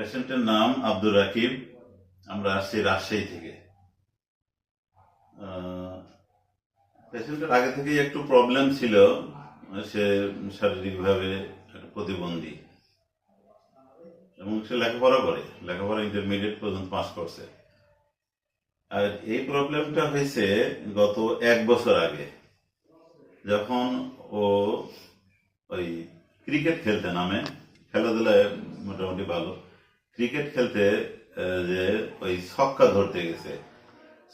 পেশেন্টের নাম আব্দুর রাকিব আমরা আসছি রাজশাহী থেকে। পেশেন্টের আগে থেকেই একটু প্রবলেম ছিল, সে শারীরিকভাবে একটা প্রতিবন্ধী। এবং সে লেখাপড়া করে, লেখাপড়া ইন্টারমিডিয়েট পর্যন্ত পাস করছে। আর এই প্রবলেমটা হয়েছে গত এক বছর আগে, যখন ও ওই ক্রিকেট খেলতে নামে, খেলাধুলায় মোটামুটি ভালো। ক্রিকেট খেলতে যে ওই ছক্কা ধরতে গেছে।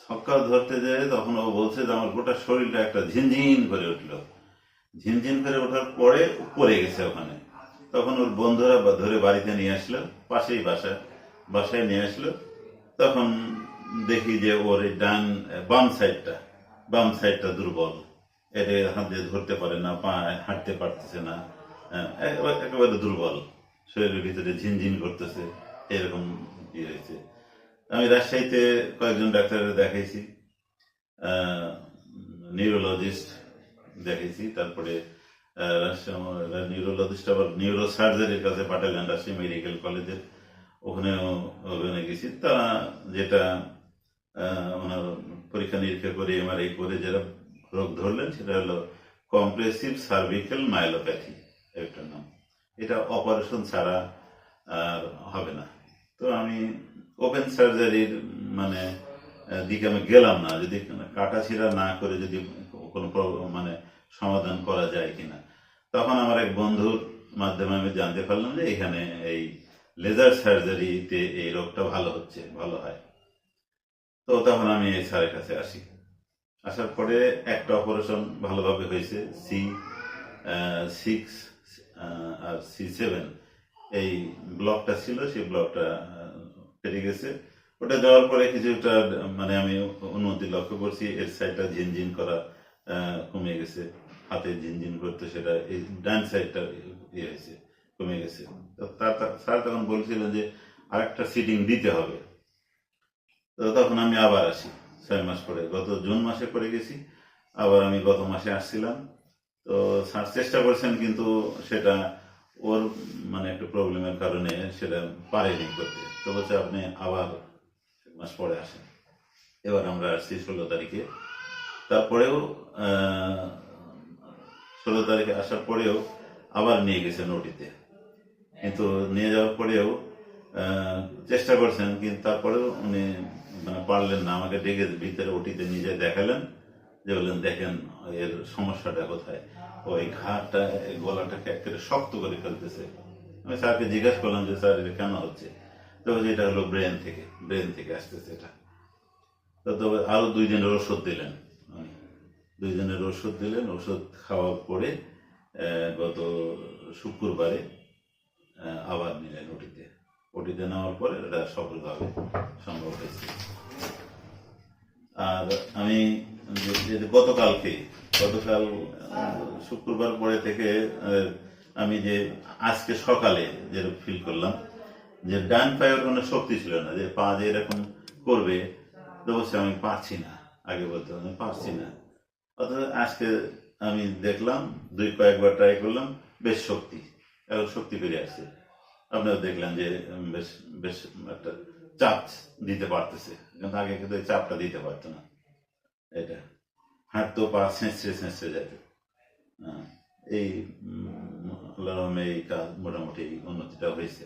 ছক্কা ধরতে যে তখন ও বলছে যে আমার গোটা শরীরটা একটা ঝিনঝিন করে উঠল। ঝিনঝিন করে ওঠার পরে পড়ে গেছে ওখানে। তখন ওর বন্ধুরা ধরে বাড়িতে নিয়ে আসলো পাশেই বাসা বাসায় নিয়ে আসলো। তখন দেখি যে ওর এই ডান বাম সাইডটা বাম সাইডটা দুর্বল। এর হাত দিয়ে ধরতে পারে না পা হাঁটতে পারতেছে না। আহ, একেবারে- দুর্বল। শরীরের ভিতরে ঝিনঝিন করতেছে। আমি রাজশাহীতে কয়েকজন ডাক্তারের দেখাইছি নিউরোলজিস্ট দেখেছি তারপরে নিউরোলজিস্ট আবার নিউরো সার্জারির কাছে পাঠালেন রাজশাহী মেডিকেল কলেজের ওখানেও ওখানে গেছি তা যেটা ওনার পরীক্ষা নিরীক্ষা করে এমআরআই করে যেটা রোগ ধরলেন, সেটা হলো কম্প্রেসিভ সার্ভিক্যাল মাইলোপ্যাথি একটা নাম। এটা অপারেশন ছাড়া আর হবে না। তো আমি ওপেন সার্জারির মানে দিকে আমি গেলাম না। যদি কাটা ছিঁড়া না করে যদি কোনো মানে সমাধান করা যায় কিনা। তখন আমার এক বন্ধুর মাধ্যমে আমি জানতে পারলাম যে এখানে এই লেজার সার্জারিতে এই রোগটা ভালো হচ্ছে, ভালো হয়। তো তখন আমি এই স্যারের কাছে আসি। আসার পরে একটা অপারেশন ভালোভাবে হয়েছে। সি সিক্স আর সি সেভেন। এই ব্লকটা ছিল, সেই ব্লকটা কেটে গেছে। ওটা দেওয়ার পরে কিছুটা মানে আমি উন্নতি লক্ষ্য করছি, এর সাইডটা ঝিনঝিন করা কমে গেছে। হাতে ঝিনঝিন করতে সেটা, এই ডান সাইডটা ইয়ে হয়েছে, কমে গেছে। স্যার তখন বলছিলেন যে আরেকটা সিটিং দিতে হবে। তো তখন আমি আবার আসি, ছয় মাস পরে। গত জুন মাসে করে গেছি, আবার আমি গত মাসে আসছিলাম। তো স্যার চেষ্টা করছেন কিন্তু সেটা ওর মানে একটা প্রবলেমের কারণে সেটা পারেনি করতে। তো বলছে, আপনি আবার এক মাস পরে আসেন। এবার আমরা আসছি ষোলো তারিখে। তারপরেও ষোলো তারিখে আসার পরেও আবার নিয়ে গেছেন ওটিতে কিন্তু নিয়ে যাওয়ার পরেও চেষ্টা করছেন, কিন্তু তারপরেও উনি মানে পারলেন না। আমাকে ডেকে ভিতরে ওটিতে নিজে দেখালেন। যে বললেন দেখেন এর সমস্যাটা কোথায়? ওই ঘাটটা গলাটাকে একেবারে শক্ত করে ফেলতেছে। আমি স্যারকে জিজ্ঞাসা করলাম যে স্যার এটা কেন হচ্ছে? তো এটা হলো ব্রেন থেকে ব্রেন থেকে আসতেছে এটা। তো তবে আরও দুই দিনের ওষুধ দিলেন। দুই দিনের ওষুধ দিলেন। ওষুধ খাওয়ার পরে গত শুক্রবারে আবার নিলেন ওটিতে। ওটিতে নেওয়ার পরে এটা সফলভাবে সম্ভব হয়েছে। আর আমি গতকালকে, গতকাল শুক্রবার পরে থেকে আমি যে আজকে সকালে যে ফিল করলাম, যে ডান পায়ের কোনো শক্তি ছিল না, যে পা যে এরকম করবে, তো বলছে আমি পারছি না, আগে বলতে আমি পারছি না। অথচ আজকে আমি দেখলাম, দুই কয়েকবার ট্রাই করলাম, বেশ শক্তি এখন শক্তি ফিরে আসছে। আপনারা দেখলাম যে বেশ বেশ একটা চাপ দিতে পারতেছে, কিন্তু আগে কিন্তু চাপটা দিতে পারতো না। এটা হাঁটতেও পা ছেঁচড়ে ছেঁচড়ে যেত এই রহমে এই কাজ মোটামুটি উন্নতিটা হয়েছে।